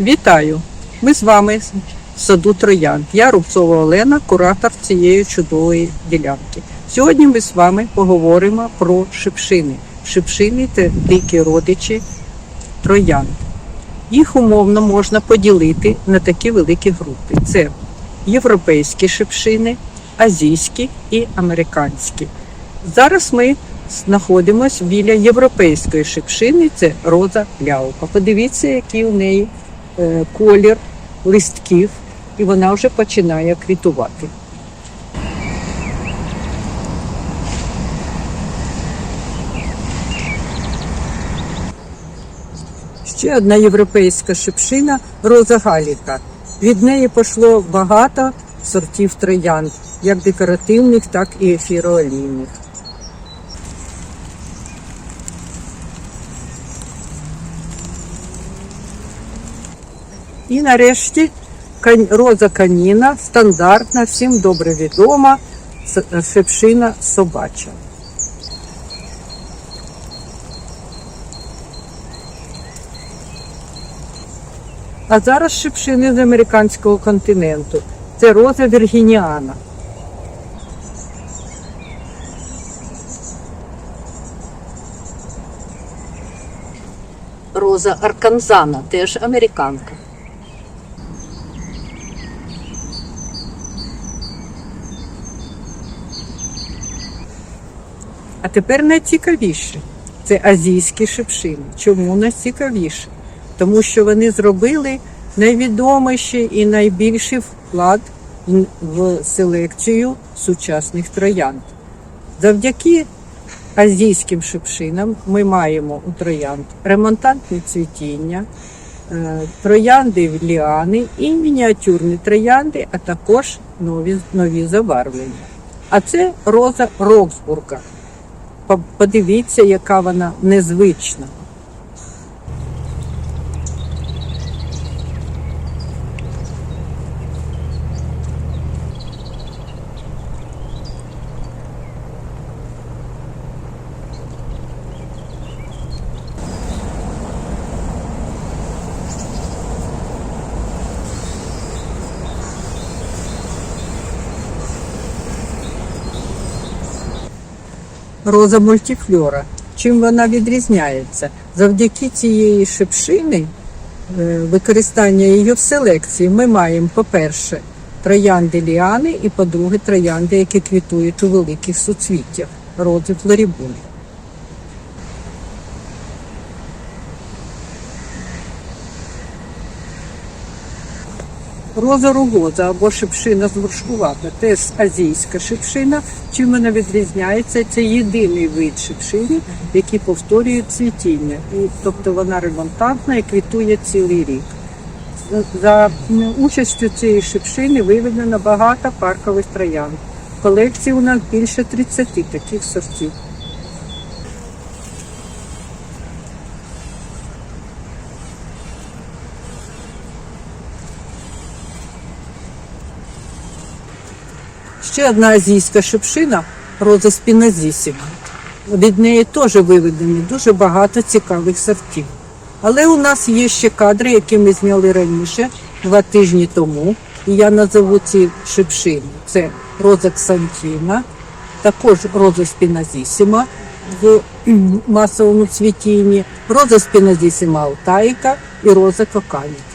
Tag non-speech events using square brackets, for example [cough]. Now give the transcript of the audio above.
Вітаю! Ми з вами в саду Троян. Я Рубцова Олена, куратор цієї чудової ділянки. Сьогодні ми з вами поговоримо про шипшини. Шипшини це дикі родичі троян. Їх умовно можна поділити на такі великі групи: це європейські шипшини, азійські і американські. Зараз ми знаходимося біля європейської шипшини, це роза ляука. Подивіться, який у неї колір листків, і вона вже починає квітувати. Ще одна європейська шипшина роза галіка. Від неї пішло багато сортів троян, як декоративних, так і ефіроолійних. І нарешті роза каніна, стандартна, всім добре відома, шипшина собача. А зараз шипшини з американського континенту. Це роза віргініана. Роза арканзана, теж американка. А тепер найцікавіше. Це азійські шипшини. Чому найцікавіше? Тому що вони зробили найвідоміший і найбільший вклад в селекцію сучасних троянд. Завдяки азійським шипшинам ми маємо у троянд ремонтантне цвітіння, е, троянди в ліани і мініатюрні троянди, а також нові, нові забарвлення. А це роза Роксбурга. По- Подивіться, яка вона незвична. Роза мультифльора. Чим вона відрізняється? Завдяки цієї шипшини, е, використання її в селекції, ми маємо, по-перше, троянди ліани і, по-друге, троянди, які квітують у великих суцвіттях, рози флорібулі. Роза ругоза або шипшина зморшкувата, теж азійська шипшина. Чим вона відрізняється? Це єдиний вид шипшини, який повторює цвітіння. І, тобто вона ремонтантна і квітує цілий рік. За участю цієї шипшини виведено багато паркових троян. В колекції у нас більше 30 таких сортів. Ще одна азійська шипшина роза спінозісіма. Від неї теж виведені дуже багато цікавих сортів. Але у нас є ще кадри, які ми зняли раніше, два тижні тому. І я назову ці шипшини. Це роза Ксантіна, також роза спінозісіма в [clears throat] масовому цвітінні, роза спінозісіма Алтайка і роза Коканіка.